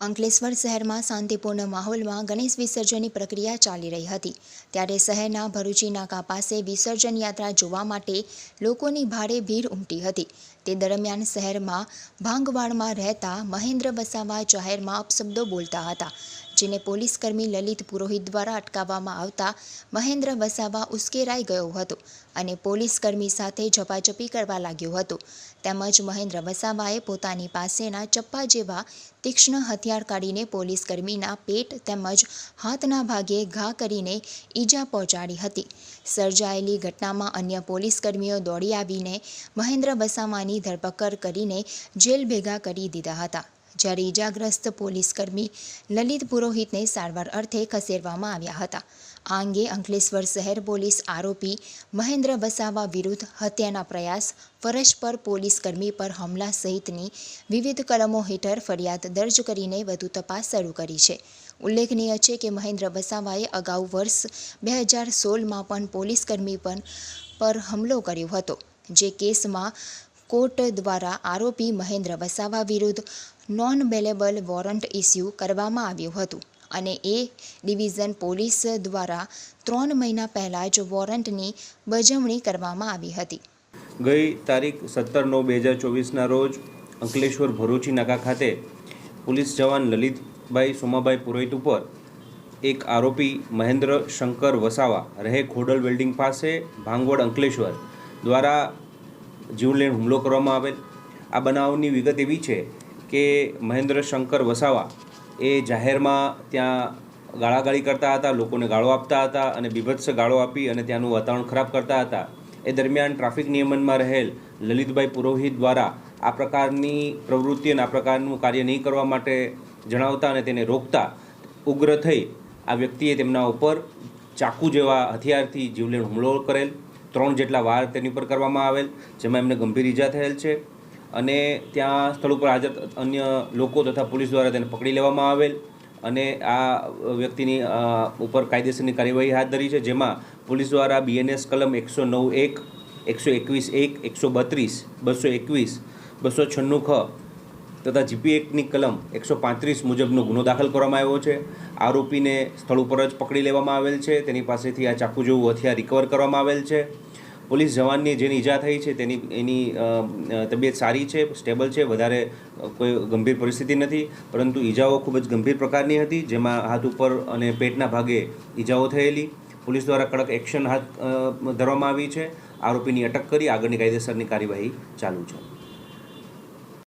અંકલેશ્વર શહેરમાં શાંતિપૂર્ણ માહોલમાં ગણેશ વિસર્જનની પ્રક્રિયા ચાલી રહી હતી. ત્યારે શહેરના ભરૂચી નાકા પાસે વિસર્જન યાત્રા જોવા માટે લોકોની ભારે ભીડ ઉમટી હતી. તે દરમિયાન શહેરમાં ભાંગવાડમાં રહેતા મહેન્દ્ર વસાવા જાહેરમાં અપશબ્દો બોલતા હતા, જેને પોલીસકર્મી લલિત પુરોહિત દ્વારા અટકાવવામાં આવતા મહેન્દ્ર વસાવા ઉશ્કેરાઈ ગયો હતો અને પોલીસકર્મી સાથે ઝપાઝપી કરવા લાગ્યો હતો. તેમજ મહેન્દ્ર વસાવાએ પોતાની પાસેના ચપ્પા જેવા તીક્ષ્ણ હથિયાર કાઢીને પોલીસકર્મીના પેટ તેમજ હાથના ભાગે ઘા કરીને ઈજા પહોંચાડી હતી. સર્જાયેલી ઘટનામાં અન્ય પોલીસકર્મીઓ દોડી આવીને મહેન્દ્ર વસાવાની ધરપકડ કરીને જેલ ભેગા કરી દીધા હતા. જ્યારે ઇજાગ્રસ્ત પોલીસકર્મી લલિત પુરોહિતને સારવાર અર્થે ખસેડવામાં આવ્યા હતા. આ અંગે અંકલેશ્વર શહેર પોલીસ આરોપી મહેન્દ્ર વસાવા વિરુદ્ધ હત્યાના પ્રયાસ, ફરજ પર પોલીસકર્મી પર હુમલા સહિતની વિવિધ કલમો હેઠળ ફરિયાદ દર્જ કરીને વધુ તપાસ શરૂ કરી છે. ઉલ્લેખનીય છે કે મહેન્દ્ર વસાવાએ અગાઉ વર્ષ બે હજાર સોળમાં પણ પોલીસકર્મી પર પર હુમલો કર્યો હતો, જે કેસમાં કોર્ટ દ્વારા આરોપી મહેન્દ્ર વસાવા વિરુદ્ધ નોન બેલેબલ વોરંટ ઇસ્યુ કરવામાં આવ્યું હતું અને એ ડિવિઝન પોલીસ દ્વારા ત્રણ મહિના પહેલાં જ વોરંટની બજવણી કરવામાં આવી હતી. ગઈ તારીખ સત્તર નવ બે હજાર ચોવીસના રોજ અંકલેશ્વર ભરૂચી નાકા ખાતે પોલીસ જવાન લલિતભાઈ સોમાભાઈ પુરોહિત ઉપર એક આરોપી મહેન્દ્ર શંકર વસાવા રહે ખોડલ વેલ્ડિંગ પાસે ભાંગવડ અંકલેશ્વર દ્વારા જીવલેણ હુમલો કરવામાં આવેલ. આ બનાવની વિગત એવી છે કે મહેન્દ્ર શંકર વસાવા એ જાહેરમાં ત્યાં ગાળાગાળી કરતા હતા, લોકોને ગાળો આપતા હતા અને બીભત્સ ગાળો આપી અને ત્યાંનું વાતાવરણ ખરાબ કરતા હતા. એ દરમિયાન ટ્રાફિક નિયમનમાં રહેલ લલિતભાઈ પુરોહિત દ્વારા આ પ્રકારની પ્રવૃત્તિ અને આ પ્રકારનું કાર્ય નહીં કરવા માટે જણાવતા અને તેને રોકતા ઉગ્ર થઈ આ વ્યક્તિએ તેમના ઉપર ચાકુ જેવા હથિયારથી જીવલેણ હુમલો કરેલ. ત્રણ જેટલા વાર તેની ઉપર કરવામાં આવેલ, જેમાં એમને ગંભીર ઈજા થયેલ છે. અને ત્યાં સ્થળ ઉપર હાજર અન્ય લોકો તથા પોલીસ દ્વારા તેને પકડી લેવામાં આવેલ અને આ વ્યક્તિની ઉપર કાયદેસરની કાર્યવાહી હાથ ધરી છે, જેમાં પોલીસ દ્વારા બીએનએસ કલમ એકસો નવ એક, એકસો એકવીસ એક, એકસો બત્રીસ, બસો એકવીસ, બસો છન્નું ખ તથા જીપી એક્ટની કલમ એકસો પાંત્રીસ મુજબનો ગુનો દાખલ કરવામાં આવ્યો છે. આરોપીને સ્થળ ઉપર જ પકડી લેવામાં આવેલ છે. તેની પાસેથી આ ચાકુ જેવું હથિયાર રિકવર કરવામાં આવેલ છે. પોલીસ જવાનની જેની ઈજા થઈ છે, તેની, એની તબિયત સારી છે, સ્ટેબલ છે, વધારે કોઈ ગંભીર પરિસ્થિતિ નથી, પરંતુ ઈજાઓ ખૂબ જ ગંભીર પ્રકારની હતી, જેમાં હાથ ઉપર અને પેટના ભાગે ઈજાઓ થયેલી. પોલીસ દ્વારા કડક એક્શન હાથ ધરવામાં આવી છે. આરોપીની અટક કરી આગળની કાયદેસરની કાર્યવાહી ચાલુ છે.